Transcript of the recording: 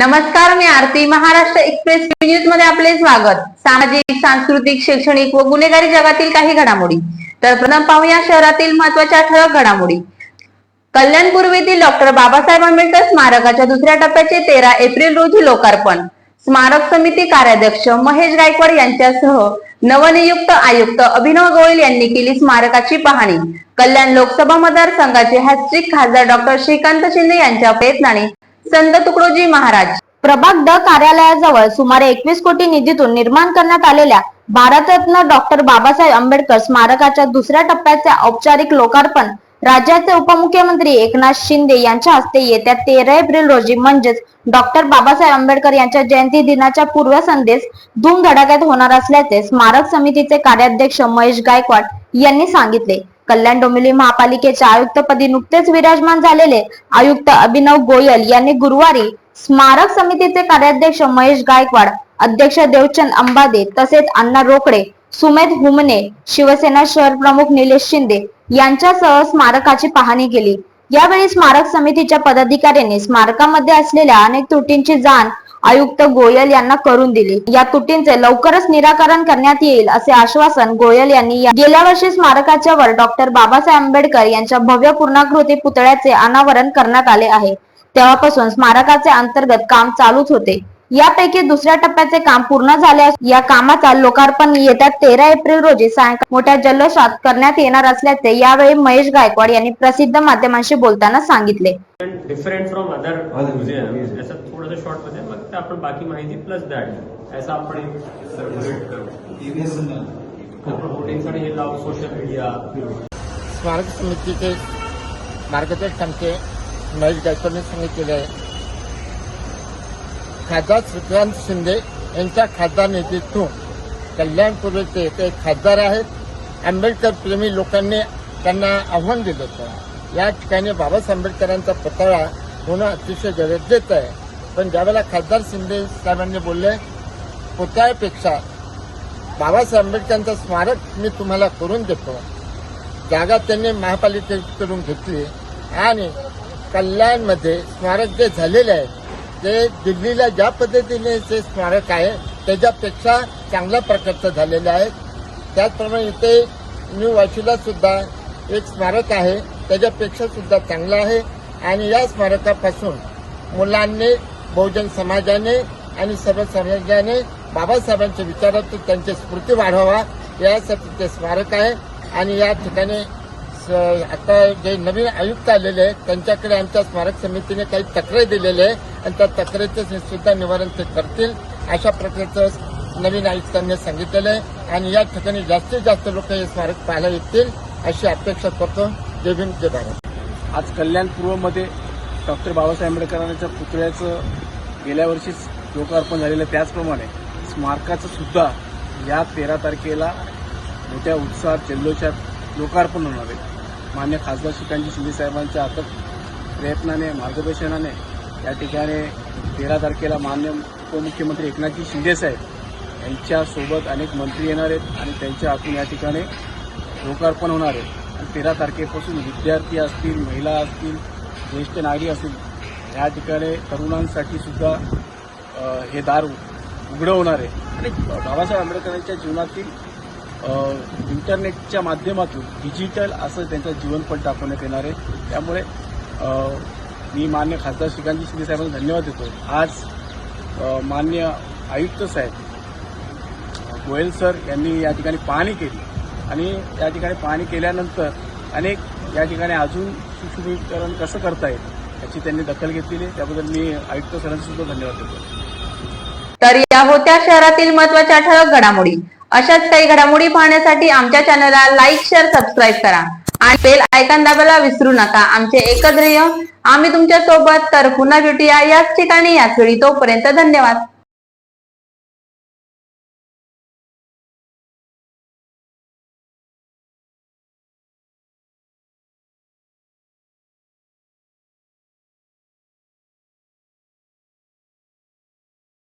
नमस्कार मी आरती महाराष्ट्र एक्सप्रेस न्यूजमध्ये आपले स्वागत. सामाजिक सांस्कृतिक शैक्षणिक व गुन्हेगारी जगातील काही घडामोडी. तर प्रथम पाहूया शहरातील महत्त्वाच्या ठळक घडामोडी. कल्याण पूर्वेतील डॉक्टर बाबासाहेब आंबेडकर स्मारकाच्या दुसऱ्या टप्प्याचे तेरा एप्रिल रोजी लोकार्पण. स्मारक समिती कार्याध्यक्ष महेश गायकवाड यांच्यासह नवनियुक्त आयुक्त अभिनव गोयल यांनी केली स्मारकाची पाहणी. कल्याण लोकसभा मतदारसंघाचे हॅस्ट्रिक खासदार डॉक्टर श्रीकांत शिंदे यांच्या प्रयत्नाने संत तुकडोजी महाराज. प्रभाग ड कार्यालयाजवळ सुमारे एकवीस कोटी निधीतून निर्माण करण्यात आलेल्या भारतरत्न डॉक्टर बाबासाहेब आंबेडकर स्मारकाच्या दुसऱ्या टप्प्याचे औपचारिक लोकार्पण राज्याचे उपमुख्यमंत्री एकनाथ शिंदे यांच्या हस्ते येत्या तेरा एप्रिल रोजी म्हणजेच डॉक्टर बाबासाहेब आंबेडकर यांच्या जयंती दिनाच्या पूर्वसंध्येस धूमधडाक्यात होणार असल्याचे स्मारक समितीचे कार्याध्यक्ष महेश गायकवाड यांनी सांगितले. कल्याण डोंबिवली महापालिकेच्या आयुक्तपदी नुकतेच विराजमान झालेले आयुक्त अभिनव गोयल यांनी गुरुवारी स्मारक समितीचे कार्याध्यक्ष महेश गायकवाड अध्यक्ष देवचंद अंबादे तसेच अण्णा रोकडे सुमेध हुमने शिवसेना शहर प्रमुख निलेश शिंदे यांच्यासह स्मारकाची पाहणी केली. यावेळी स्मारक समितीच्या पदाधिकाऱ्यांनी स्मारकामध्ये असलेल्या अनेक त्रुटींची जाण आयुक्त गोयल यांना करून दिले. या तुटींचे लवकरच निराकरण करण्यात येईल असे आश्वासन गोयल यांनी गेल्या वर्षी स्मारकाच्या वर डॉक्टर बाबासाहेब आंबेडकर यांच्या भव्य पूर्णाकृती पुतळ्याचे अनावरण करण्यात आले आहे. तेव्हापासून स्मारकाचे अंतर्गत काम चालूच होते. यापैकी दुसऱ्या टप्प्याचे काम पूर्ण झाले असून या कामाचा लोकार्पण येत्या तेरा एप्रिल रोजी सायंकाळी मोठ्या जल्लोषात करण्यात येणार असल्याचे यावेळी महेश गायकवाड यांनी प्रसिद्ध माध्यमांशी बोलताना सांगितले. डिफरेंट फ्रॉम अदर थोडंसं शॉर्टमध्ये आपण बाकी माहिती प्लस दॅट आपण हे लाव सोशल मीडिया स्मारक समितीचे मार्गदर्शक आमचे महेश गायकवाडने सांगितलेले आहे. खासदार श्रीकांत शिंदे यांच्या खासदार निधीतून कल्याणपूर्वीचे ते खासदार आहेत. आंबेडकर प्रेमी लोकांनी त्यांना आव्हान दिलं होतं. या ठिकाणी बाबासाहेब आंबेडकरांचा पुतळा होणं अतिशय गरजेचं आहे. पण ज्यावेळेला खासदार शिंदे साहेबांनी बोलले पुतळ्यापेक्षा बाबासाहेब आंबेडकरांचं स्मारक मी तुम्हाला करून देतो. जागा त्यांनी महापालिकेकडून घेतली आणि कल्याणमध्ये स्मारक जे झालेले आहेत ते दिल्लीला ज्या पद्धतीने ते स्मारक आहे त्याच्यापेक्षा चांगल्या प्रकारचं झालेलं आहे. त्याचप्रमाणे इथे न्यू वाशीला सुद्धा एक स्मारक आहे त्याच्यापेक्षा सुद्धा चांगलं आहे. आणि या स्मारकापासून मुलांनी बहुजन समाजाने आणि सर्व समाजाने बाबासाहेबांच्या विचारातून त्यांची स्मृती वाढवावा यासाठी ते स्मारक आहे. आणि या ठिकाणी आता जे नवीन आयुक्त आलेले आहेत त्यांच्याकडे आमच्या स्मारक समितीने काही तक्रारी दिलेले आहे आणि त्या तक्रारीचं सुद्धा निवारण ते करतील अशा प्रकारचं नवीन आयुक्तांनी सांगितलेलं आहे. आणि या ठिकाणी जास्तीत जास्त लोक हे स्मारक पाहायला येतील अशी अपेक्षा करतो. जय भीम जय भारत. आज कल्याण पूर्वमध्ये डॉक्टर बाबासाहेब आंबेडकरांच्या पुतळ्याचं गेल्या वर्षीच लोकार्पण झालेलं आहे. त्याचप्रमाणे स्मारकाचं सुद्धा या तेरा तारखेला मोठ्या उत्साहात जल्लोषात लोकार्पण होणार आहे. मान्य खासदार श्रीकांतजी शिंदेसाहेबांच्या अथक प्रयत्नाने मार्गदर्शनाने या ठिकाणी तेरा तारखेला मान्य उपमुख्यमंत्री एकनाथजी शिंदेसाहेब यांच्यासोबत अनेक मंत्री येणार आहेत आणि त्यांच्या हातून या ठिकाणी लोकार्पण होणार आहे. आणि तेरा तारखेपासून विद्यार्थी असतील महिला असतील ज्येष्ठ नागरिक असतील या ठिकाणी तरुणांसाठी सुद्धा हे दार उघडं होणार आहे. आणि बाबासाहेब आंबेडकरांच्या जीवनातील इंटरनेटच्या माध्यमातून डिजिटल असं त्यांचा जीवनपट दाखवण्यात येणार आहे. त्यामुळे मी मान्य खासदार श्रीकांतजी शिंदे साहेबांना धन्यवाद देतो. आज मान्य आयुक्त साहेब गोयल सर यांनी या ठिकाणी पाहणी केली. आणि या ठिकाणी पाहणी केल्यानंतर अनेक या ठिकाणी अजून सुशोभीकरण कसं करता येईल याची त्यांनी दखल घेतलेली आहे. त्याबद्दल मी आयुक्त सरांचे सुद्धा धन्यवाद देतो. तर या होत्या शहरातील महत्त्वाच्या ठळक घडामोडी. अशाच काही घडामोडी पाहण्यासाठी आमच्या चॅनलला लाईक शेअर सबस्क्राईब करा. आणि बेल आयकॉन दाबायला विसरू नका. आमचे एकत्र आम्ही तुमच्यासोबत तर पुन्हा भेटूया. याच ठिकाणी याच वेळी. तोपर्यंत धन्यवाद.